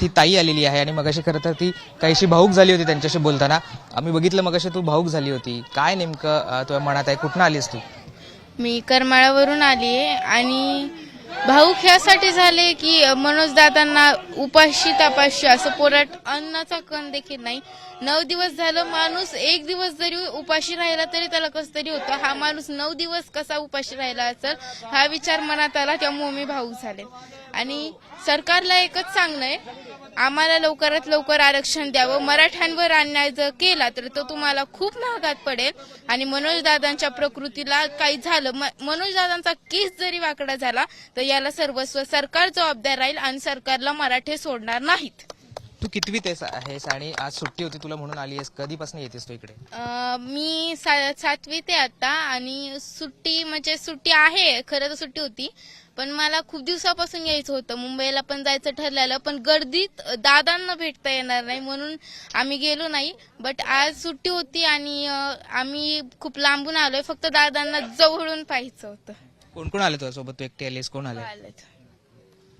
ती ताई आलेली आहे आणि मगाशी खरं तर ती काहीशी भाऊक झाली होती त्यांच्याशी बोलताना. आम्ही बघितलं मगाशी तू भाऊक झाली होती. काय नेमकं तुझ्या मनात आहे? कुठनं आलीस तू? मी करमाळावरून आली आहे आणि भाऊक ह्यासाठी झाले की मनोज दादांना उपाशी तापाशी असं पोराट अन्नाचा कण देखील नाही. नऊ दिवस झालं माणूस एक दिवस जरी उपाशी राहिला तरी त्याला कसं तरी होतं. हा माणूस नऊ दिवस कसा उपाशी राहिला असेल हा विचार मनात आला त्यामुळे मी भाऊ झाले. आणि सरकारला एकच सांगणं आहे आम्हाला लवकरात लवकर आरक्षण द्यावं. मराठ्यांवर अन्याय जर केला तर तो तुम्हाला खूप महागात पडेल. आणि मनोजदादांच्या प्रकृतीला काही झालं मनोजदादांचा केस जरी वाकडा झाला तर याला सर्वस्व सरकार जबाबदार राहील आणि सरकारला मराठे सोडणार नाहीत. तू कितवीत आहेस आहेस आणि आज सुट्टी होती तुला म्हणून आली आहेस. कधीपासून येतेस तू इकडे? अं, मी सा- सातवीत आहे आता आणि सुट्टी म्हणजे सुट्टी आहे खरं तर सुट्टी होती. पण मला खूप दिवसापासून यायचं होतं. मुंबईला पण जायचं ठरलेलं पण गर्दीत दादांना भेटता येणार नाही म्हणून आम्ही गेलो नाही. बट आज सुट्टी होती आणि अं, आम्ही खूप लांबून आलोय. फक्त दादांना जवळून पाहायचं होतं. कोण कोण आले तुझ्यासोबत? तू एकटी आलीस? कोण आले? आलेत.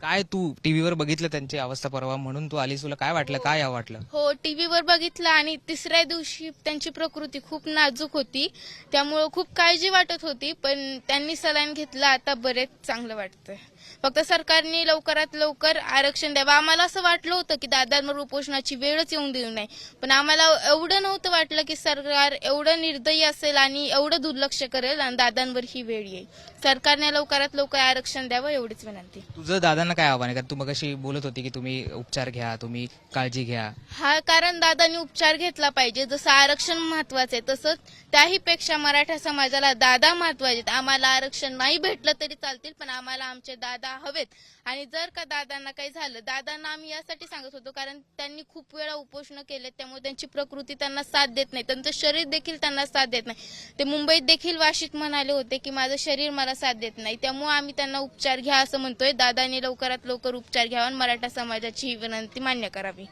काय तू टीव्हीवर बघितलं त्यांची अवस्था परवा म्हणून? तू आलीस तुला काय वाटलं? काय वाटलं? हो टीव्हीवर बघितलं आणि तिसऱ्या दिवशी त्यांची प्रकृती खूप नाजूक होती. त्यामुळं खूप काळजी वाटत होती पण त्यांनी सलाईन घेतलं आता बरेच चांगलं वाटतंय. फक्त सरकारने लवकरात लवकर आरक्षण द्यावं. आम्हाला असं वाटलं होतं की दादांवर उपोषणाची वेळच येऊन देऊ नये. पण आम्हाला एवढं नव्हतं वाटलं की सरकार एवढं निर्दयी असेल आणि एवढं दुर्लक्ष करेल आणि दादांवर ही वेळ येईल. सरकारने लवकरात लवकर आरक्षण द्यावं एवढीच विनंती. तुझं दादांना काय आव्हान आहे? कारण तू मगाशी बोलत होती की तुम्ही उपचार घ्या तुम्ही काळजी घ्या. हा कारण दादांनी उपचार घेतला पाहिजे. जसं आरक्षण महत्वाचं आहे तसंच त्याही पेक्षा मराठा समाजाला दादा महत्त्वाचे आहेत. आम्हाला आरक्षण नाही भेटलं तरी चालतील पण आम्हाला आमचे दादा हवेत. आणि जर का दादांना काही झालं दादांना आम्ही यासाठी सांगत होतो कारण त्यांनी खूप वेळा उपोषण केले त्यामुळे त्यांची प्रकृती त्यांना साथ देत नाही. त्यांचं शरीर देखील त्यांना साथ देत नाही. ते मुंबईत देखील वाशीत म्हणाले होते की माझं शरीर मला साथ देत नाही. त्यामुळे आम्ही त्यांना उपचार घ्या असं म्हणतोय. दादांनी लवकरात लवकर उपचार घ्यावा आणि मराठा समाजाची ही विनंती मान्य करावी.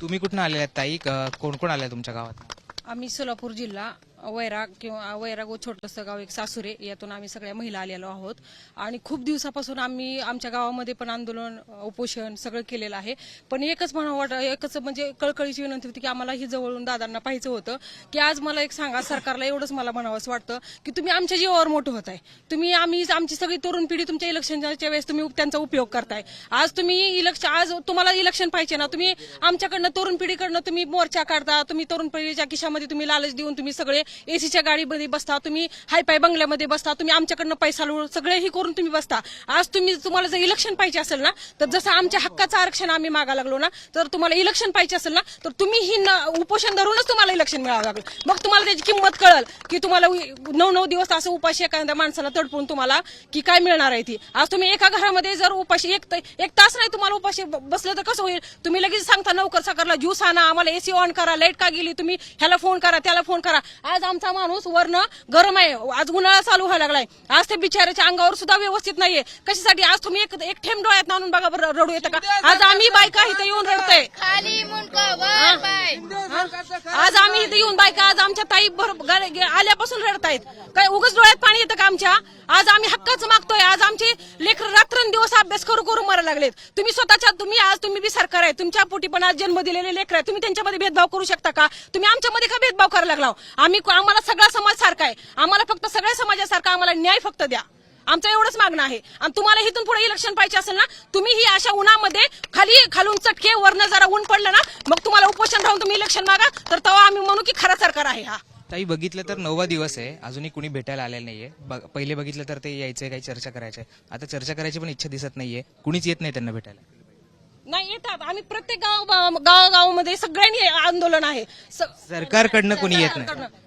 तुम्ही कुठनं आलेल्या ताई? कोण कोण आल्या तुमच्या गावात? आम्ही सोलापूर जिल्हा. वैराग किंवा वैराग व छोटंसं गाव एक सासुरे यातून आम्ही सगळ्या महिला आलेलो आहोत. आणि खूप दिवसापासून आम्ही आमच्या गावामध्ये पण आंदोलन उपोषण सगळं केलेलं आहे. पण एकच म्हणा वाट एकच म्हणजे कळकळीची विनंती होती की आम्हाला ही जवळून दादांना पाहायचं होतं. की आज मला एक सांगा सरकारला एवढंच मला म्हणावंसं वाटतं की तुम्ही आमच्या जीवावर मोठं होत आहे तुम्ही आम्ही आमची सगळी तरुण पिढी तुमच्या इलेक्शनच्या वेळेस तुम्ही त्यांचा उपयोग करताय. आज तुम्ही इलेक्शन आज तुम्हाला इलेक्शन पाहिजे ना तुम्ही आमच्याकडनं तरुण पिढीकडनं तुम्ही मोर्चा काढता तुम्ही तरुण पिढीच्या खिशामध्ये तुम्ही लालच देऊन तुम्ही सगळे एसीच्या गाडीमध्ये बसता तुम्ही हायपाय बंगल्यामध्ये बसता तुम्ही आमच्याकडनं पैसा लोळ सगळेही करून तुम्ही बसता. आज तुम्ही तुम्हाला जर इलेक्शन पाहिजे असेल ना तर जसं आमच्या हक्काचं आरक्षण आम्ही मागा लागलो ना तर तुम्हाला इलेक्शन पाहिजे असेल ना तर तुम्ही ही उपोषण धरूनच तुम्हाला इलेक्शन मिळावं लागलं. मग तुम्हाला त्याची किंमत कळल की तुम्हाला नऊ नऊ दिवस असं उपाशी एखाद्या माणसाला तडपून तुम्हाला की काय मिळणार आहे ती. आज तुम्ही एका घरामध्ये जर उपाशी एक एक तास नाही तुम्हाला उपाशी बसलं तर कसं होईल? तुम्ही लगेच सांगता नोकर साकारला ज्यूस आणा आम्हाला एसी ऑन करा लाइट का गेली? तुम्ही ह्याला फोन करा त्याला फोन करा. आज आमचा माणूस वरनं गरम आहे. आज उन्हाळा चालू व्हायला लागलाय. आज ते बिचाऱ्याच्या अंगावर सुद्धा व्यवस्थित नाहीये. कशासाठी? आज तुम्ही एक एक थेंब डोळ्यात आणून बघा बरं रडू येतं का? आज आम्ही बायका इथं येऊन रडतोय. खाली मुंडका वर पाय. आज आम्ही इथे येऊन बायका आज आमच्या ताई भर- आल्यापासून रडतायत. काय उगाच डोळ्यात पाणी येतं का आमच्या? आज आम्ही हक्काचं मागतोय. आज आमचे लेकर रात्रंदिवस अभ्यास करू करू मरायला लागलेत. तुम्ही स्वतःच्या तुम्ही आज तुम्ही बी सरकार आहे. तुमच्या पोटी पण आज जन्म दिलेले लेकर आहे तुम्ही त्यांच्यामध्ये भेदभाव करू शकता का? तुम्ही आमच्यामध्ये का भेदभाव करायला लागला हो? आम्ही आम्हाला सगळा समाज सारखा आहे. आम्हाला फक्त सगळ्या समाजासारखा आम्हाला न्याय फक्त द्या. आमचं एवढंच मागणं आहे. आणि तुम्हाला इथून पुढे इलेक्शन पाहिजे असेल ना तुम्ही ही अशा उन्हामध्ये खाली खालून चटके वरनं जरा ऊन पडलं ना मग तुम्हाला उपोषण राहून तुम्ही इलेक्शन मागा. तर तेव्हा आम्ही म्हणू की खरा सरकार आहे हा. ताई बघितलं तर नववा दिवस आहे. अजूनही कुणी भेटायला आलेलं नाहीये. ब- पहिले बघितलं तर ते यायचे काही चर्चा करायचे. आता चर्चा करायची पण इच्छा दिसत नाहीये. कुणीच येत नाही त्यांना भेटायला. नाही येतात. आम्ही प्रत्येक गाव गावागावामध्ये सगळ्यांनी आंदोलन आहे. स- सरकारकडनं कुणी येत नाही. सरकारकडनं.